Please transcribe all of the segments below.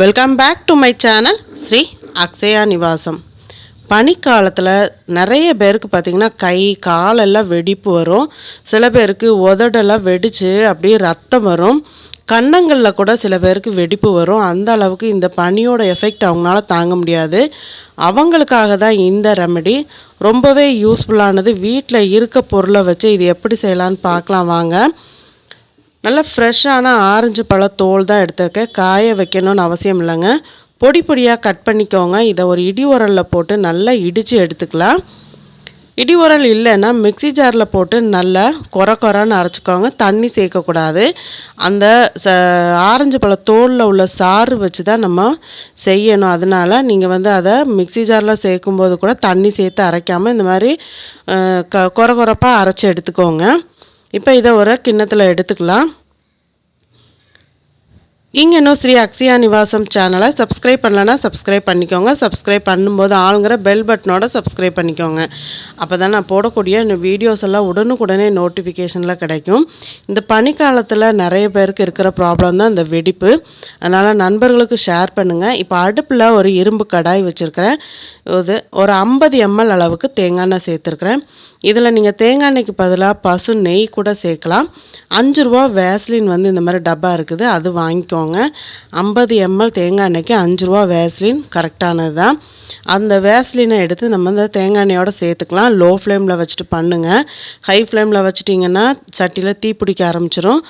Welcome back to my channel Sri Akshaya Nivasam பனிக்காலத்தில் நிறைய பேருக்கு பார்த்திங்கன்னா கை காலெல்லாம் வெடிப்பு வரும். சில பேருக்கு உதடெல்லாம் வெடித்து அப்படியே ரத்தம் வரும். கன்னங்களில் கூட சில பேருக்கு வெடிப்பு வரும். அந்த அளவுக்கு இந்த பனியோட எஃபெக்ட் அவங்களால தாங்க முடியாது. அவங்களுக்காக தான் இந்த ரெமெடி ரொம்பவே யூஸ்ஃபுல்லானது வீட்டில் இருக்க பொருளை வச்சு இது எப்படி செய்யலான்னு பார்க்கலாம் வாங்க. நல்ல ஃப்ரெஷ்ஷான ஆரஞ்சு பழ தோல் தான் எடுத்துக்க. காய வைக்கணும்னு அவசியம் இல்லைங்க. பொடி பொடியாக கட் பண்ணிக்கோங்க. இதை ஒரு இடி உரலில் போட்டு நல்லா இடித்து எடுத்துக்கலாம். இடி உரல் இல்லைன்னா மிக்சி ஜாரில் போட்டு நல்லா கொர குறைன்னு அரைச்சிக்கோங்க. தண்ணி சேர்க்கக்கூடாது. அந்த ச ஆரஞ்சு பழ தோலில் உள்ள சாறு வச்சு தான் நம்ம செய்யணும். அதனால் நீங்கள் வந்து அதை மிக்சி ஜாரில் சேர்க்கும்போது கூட தண்ணி சேர்த்து அரைக்காமல் இந்த மாதிரி க கொர கொரப்பாக அரைச்சி எடுத்துக்கோங்க. இப்போ இதை ஒரு கிண்ணத்தில் எடுத்துக்கலாம். இங்கே இன்னும் ஸ்ரீ அக்ஷயா நிவாசம் சேனலை சப்ஸ்கிரைப் பண்ணலன்னா சப்ஸ்கிரைப் பண்ணிக்கோங்க. சப்ஸ்கிரைப் பண்ணும்போது ஆளுங்கிற பெல் பட்டனோட சப்ஸ்கிரைப் பண்ணிக்கோங்க. அப்போ தான் நான் போடக்கூடிய இந்த வீடியோஸ் எல்லாம் உடனுக்குடனே நோட்டிஃபிகேஷனில் கிடைக்கும். இந்த பனிக்காலத்தில் நிறைய பேருக்கு இருக்கிற ப்ராப்ளம் தான் இந்த வெடிப்பு. அதனால் நண்பர்களுக்கு ஷேர் பண்ணுங்கள் இப்போ அடுப்பில் ஒரு இரும்பு கடாய் வச்சுருக்கிறேன். இது ஒரு ஐம்பது எம்எல் அளவுக்கு தேங்காய் எண்ணெய் சேர்த்துருக்குறேன். இதில் நீங்கள் தேங்காய் எண்ணெய்க்கு பதிலாக பசு நெய் கூட சேர்க்கலாம். அஞ்சு ரூபா வேஸ்லின் வந்து இந்த மாதிரி டப்பா இருக்குது. அது வாங்கிக்கோங்க. ஐம்பது எம்எல் தேங்காய் எண்ணெய்க்கு அஞ்சு ரூபா வேஸ்லின் கரெக்டானது தான் அந்த வேஸ்லினை எடுத்து நம்ம இந்த தேங்காய் எண்ணெயோடு சேர்த்துக்கலாம். லோ ஃப்ளேமில் வச்சுட்டு பண்ணுங்கள் ஹை ஃப்ளேமில் வச்சுட்டிங்கன்னா சட்டியில் தீ பிடிக்க ஆரம்பிச்சிரும்.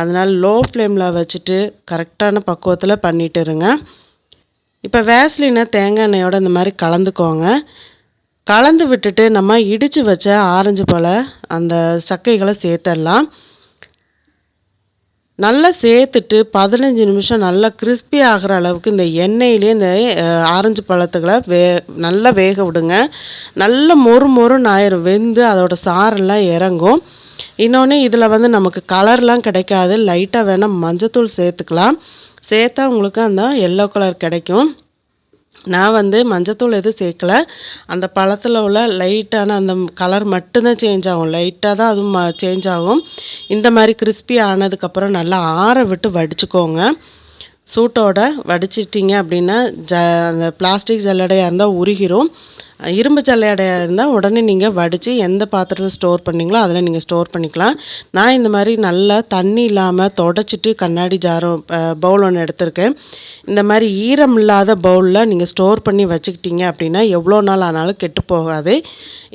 அதனால் லோ ஃப்ளேமில் வச்சுட்டு கரெக்டான பக்குவத்தில் பண்ணிட்டு இருங்க. இப்போ வேஸ்லினை தேங்காய் எண்ணெயோட இந்த மாதிரி கலந்துக்கோங்க. கலந்து விட்டுட்டு நம்ம இடித்து வச்ச ஆரஞ்சு பழ அந்த சக்கைகளை சேர்த்துடலாம் நல்லா சேர்த்துட்டு பதினஞ்சு நிமிஷம் நல்லா கிறிஸ்பி ஆகிற அளவுக்கு இந்த எண்ணெயிலே இந்த ஆரஞ்சு பழத்துக்களை வே நல்லா வேக விடுங்க. நல்லா மொறு மொறுன்னு ஆயிரும். வெந்து அதோடய சாரெல்லாம் இறங்கும். இன்னொன்று இதில் வந்து நமக்கு கலர்லாம் கிடைக்காது. லைட்டாக வேணால் மஞ்சத்தூள் சேர்த்துக்கலாம். சேர்த்தா உங்களுக்கு அந்த எல்லோ கலர் கிடைக்கும். நான் வந்து மஞ்சத்தூள் எதுவும் சேர்க்கல. அந்த பழத்தில் உள்ள லைட்டான அந்த கலர் மட்டும்தான் சேஞ்ச் ஆகும். லைட்டாக தான் அதுவும் சேஞ்ச் ஆகும். இந்த மாதிரி கிறிஸ்பி ஆனதுக்கப்புறம் நல்லா ஆற விட்டு வடிச்சுக்கோங்க. சூட்டோட வடிச்சிட்டிங்க அப்படின்னா ஜ அந்த பிளாஸ்டிக் ஜல்லடையாக இருந்தால் உருகிரும். இரும்பு ஜல்லையடையாக இருந்தால் உடனே நீங்கள் வடித்து எந்த பாத்திரத்தில் ஸ்டோர் பண்ணிங்களோ அதில் நீங்கள் ஸ்டோர் பண்ணிக்கலாம். நான் இந்த மாதிரி நல்லா தண்ணி இல்லாமல் தொடச்சிட்டு கண்ணாடி ஜாரம் பவுல் ஒன்று எடுத்திருக்கேன். இந்த மாதிரி ஈரம் இல்லாத பவுலில் நீங்கள் ஸ்டோர் பண்ணி வச்சுக்கிட்டீங்க அப்படின்னா எவ்வளோ நாள் ஆனாலும் கெட்டு போகாது.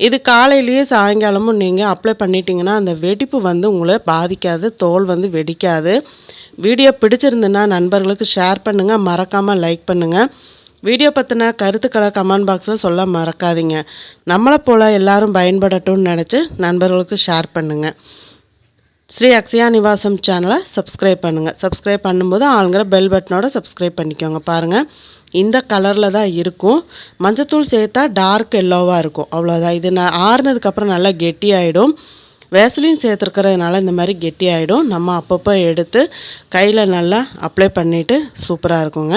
இது காலையிலேயே சாயங்காலமும் நீங்கள் அப்ளை பண்ணிட்டீங்கன்னா அந்த வெடிப்பு வந்து உங்களை பாதிக்காது தோல் வந்து வெடிக்காது. வீடியோ பிடிச்சிருந்துன்னா நண்பர்களுக்கு ஷேர் பண்ணுங்கள் மறக்காமல் லைக் பண்ணுங்கள் வீடியோ பற்றின கருத்துக்களை கமெண்ட் பாக்ஸில் சொல்ல மறக்காதீங்க. நம்மளை போல் எல்லாரும் பயன்படட்டும்னு நினச்சி நண்பர்களுக்கு ஷேர் பண்ணுங்கள் ஸ்ரீ அக்ஷயா நிவாசம் சேனலை சப்ஸ்கிரைப் பண்ணுங்கள் சப்ஸ்கிரைப் பண்ணும்போது ஆளுங்கிற பெல் பட்டனோட சப்ஸ்கிரைப் பண்ணிக்கோங்க. பாருங்கள் இந்த கலரில் தான் இருக்கும். மஞ்சத்தூள் சேர்த்தா டார்க் எல்லோவாக இருக்கும். அவ்வளோதான் இது நான் ஆறுனதுக்கப்புறம் நல்லா கெட்டி ஆகிடும் வேசலின் சேர்த்துருக்கிறதுனால இந்த மாதிரி கெட்டி ஆகிடும் நம்ம அப்பப்போ எடுத்து கையில் நல்லா அப்ளை பண்ணிவிட்டு சூப்பராக இருக்குங்க.